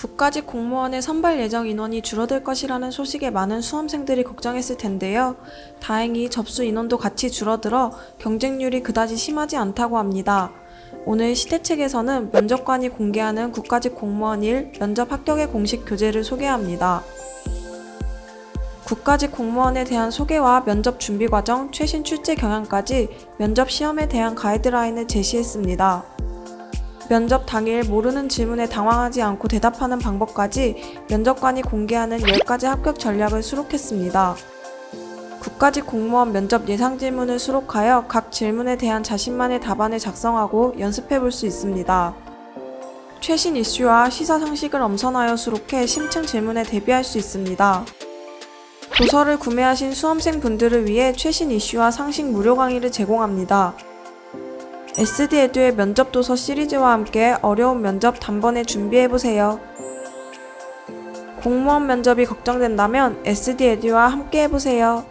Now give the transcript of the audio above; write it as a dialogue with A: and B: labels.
A: 국가직 공무원의 선발 예정 인원이 줄어들 것이라는 소식에 많은 수험생들이 걱정했을 텐데요. 다행히 접수 인원도 같이 줄어들어 경쟁률이 그다지 심하지 않다고 합니다. 오늘 시대책에서는 면접관이 공개하는 국가직 공무원 1 면접 합격의 공식 교재를 소개합니다. 국가직 공무원에 대한 소개와 면접 준비 과정, 최신 출제 경향까지 면접 시험에 대한 가이드라인을 제시했습니다. 면접 당일 모르는 질문에 당황하지 않고 대답하는 방법까지 면접관이 공개하는 10가지 합격 전략을 수록했습니다. 국가직 공무원 면접 예상 질문을 수록하여 각 질문에 대한 자신만의 답안을 작성하고 연습해 볼 수 있습니다. 최신 이슈와 시사 상식을 엄선하여 수록해 심층 질문에 대비할 수 있습니다. 도서를 구매하신 수험생 분들을 위해 최신 이슈와 상식 무료 강의를 제공합니다. SD 에듀의 면접 도서 시리즈와 함께 어려운 면접 단번에 준비해 보세요. 공무원 면접이 걱정된다면 SD 에듀와 함께 해보세요.